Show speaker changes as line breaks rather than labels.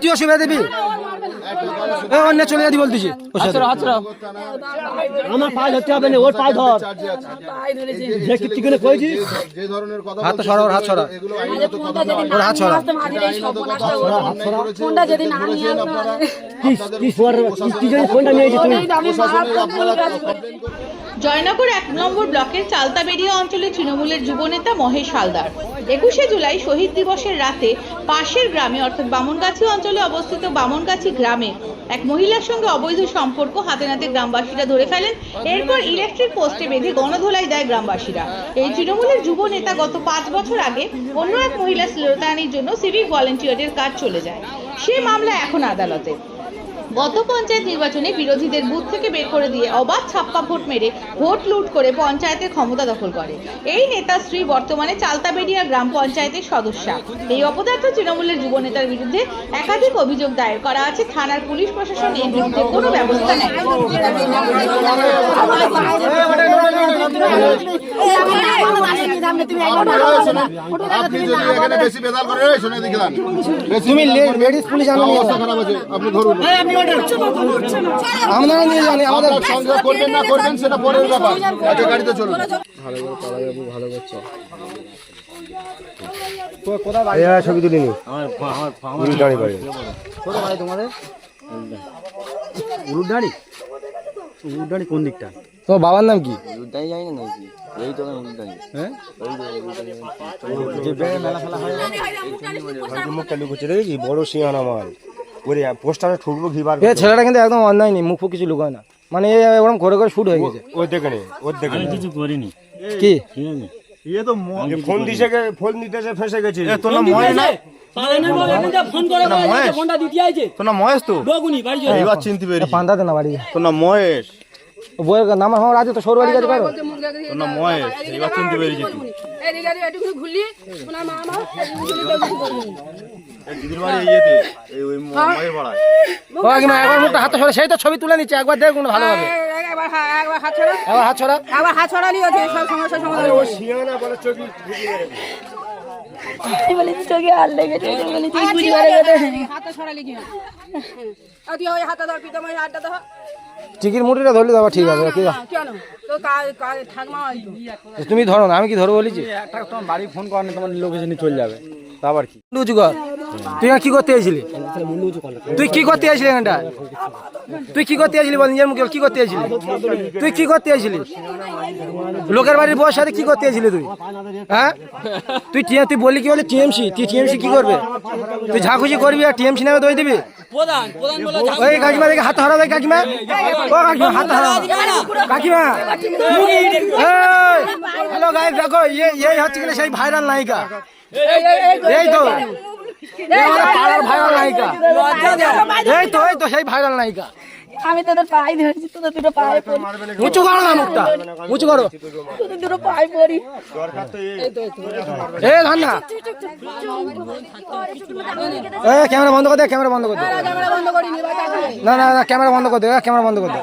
তুই অসুবিধা দিবি? অন্য চলে যাবি বলতেছি।
আমার পায়ে ধরতে হবে না ওর পায়ে ধর। যে কি ঠিকানে কইছিস
যে ধরনের কথা
হাতটা সরা ওর হাত সরা
এগুলো আইনত কথা নয়।
ওর হাত সরা
ফোনটা যদি না নিয়ে
কি কি সোয়ার কি জন্য ফোনটা নিয়েছিস তুই
আমি মারাত্মক ভুল কাজ
জয়নগর এক নম্বর ব্লকের চালতাবেড়িয়া অঞ্চলে তৃণমূলের যুবনেতা মহেশ হালদার। একুশে জুলাই শহীদ দিবসের রাতে পাশের গ্রামে অর্থাৎ বামনগাছি অঞ্চলে অবস্থিত বামনগাছি গ্রামে এক মহিলার সঙ্গে অবৈধ সম্পর্ক হাতে নাতে গ্রামবাসীরা ধরে ফেলেন, এরপর ইলেকট্রিক পোস্টে বেঁধে গণধোলাই দেয় গ্রামবাসীরা। এই তৃণমূলের যুব নেতা গত পাঁচ বছর আগে অন্য এক মহিলা শ্লীলতাহানির জন্য সিভিক ভলেন্টিয়ারের কাজ চলে যায়। সে মামলা এখন আদালতে। গত পঞ্চায়েত নির্বাচনে বিরোধীদের বুথ থেকে বের করে দিয়ে অবাধ ছাপ্পা ভোট মেরে ভোট লুট করে পঞ্চায়েতের ক্ষমতা দখল করে। এই নেতা স্ত্রী বর্তমানে চালতাবেড়িয়া গ্রাম পঞ্চায়েতের সদস্যা। এই অপদার্থ তৃণমূলের যুব নেতার বিরুদ্ধে একাধিক অভিযোগ দায়ের করা আছে। থানার পুলিশ প্রশাসন এর বিরুদ্ধে কোনো ব্যবস্থা নেয়
আপনি যদি এখানে বেশি
লেডিস
অবস্থা খারাপ আছে আপনি ধরুন
আমরা
গাড়িতে চলুন
ছবি তুলে নি উলুডাড়ি বাড়ি
উলুডাড়ি উলুডাড়ি কোন দিকটা
তোমার বাবার নাম কি?
মুখটা লুকোচ্ছে দেখেছি বড় ওরে পোস্টারে ঠুকবো ঘি বার
ছেলেটা কিন্তু একদম অন্যায় নেই মুখ কিছু লুকায় না। মানে ওরকম ঘরে ঘরে শুট হয়ে গেছে।
দেখে নে ওর দেখে নে।
কিছু করিনি।
কি?
আগে ফোন দিছে গে ফোন দিতেছে ফেসে গেছে।
তোর নাম মহেশ না? ফোন করে ফোনটা দিতে আইছে। তোর নাম মহেশ তো? বাড়ি এবার চিনতে পেরেছি।
পান্তা দে না বাড়ি
তোর নাম মহেশ।
নাম তো সরু বাড়ি পারো।
ঘুরলি ওনার মা
একবার মুখটা হাতে সরে সেই তো ছবি তুলে নিচ্ছে একবার দেখুন ভালো হবে।
একবার হাত ছড়া
একবার হাত ছড়া
একবার হাত ছড়ালি আছে সব সমস্যার সমাধান
বলে চোখি
হাতে ছড়ালি কি হয়? আর তুই ওই হাতটা ধর পিতাম ওই হাতটা ধর।
টিকির মুটিটা ধরলে দাবা ঠিক আছে
কেন তো কা- কা- ঠাকমা
তুমি ধরো না আমি কি ধরবো বলেছি?
একটা তোমার বাড়ি ফোন করেন তোমার লোকেশনে চলে যাবে।
আবার কি উঁচু কর তুই কি করতে চাইছিলি তুই কি করতে চাইছিলি এখানটা তুই কি করতে চাইছিলি বল নিজের মুখে কি করতে চাইছিলি তুই কি করতে চাইছিলি লোকের বাড়ির বউর সাথে কি করতে চাইছিলি তুই হ্যাঁ তুই তুই বললি কি বলে টিএমসি তুই টিএমসি কি করবে তুই ঝাঁকুচি করবি আর টিএমসি নামে দই দিবি ওই কাকিমা দেখে হাত হারা দেয় কাকিমা ও কাকিমা হাত হারা কাকিমা হ্যালো গাই দেখো ইয়ে এই হচ্ছে কিনা সেই ভাইরাল নায়িকা এই তো পাড়ার ভাইরাল নায়িকা এই তো এই তো সেই ভাইরাল নায়িকা
আমি তোদের পায়ে ধরেছি তোদের দুটো পায়ে পড়ি
উঁচু করো না মুখটা উঁচু করো
তোদের দুটো পায়ে পড়ি
এ ধান না এ ক্যামেরা বন্ধ করে দে ক্যামেরা বন্ধ করে দে না না ক্যামেরা বন্ধ করে দে ক্যামেরা বন্ধ করে দে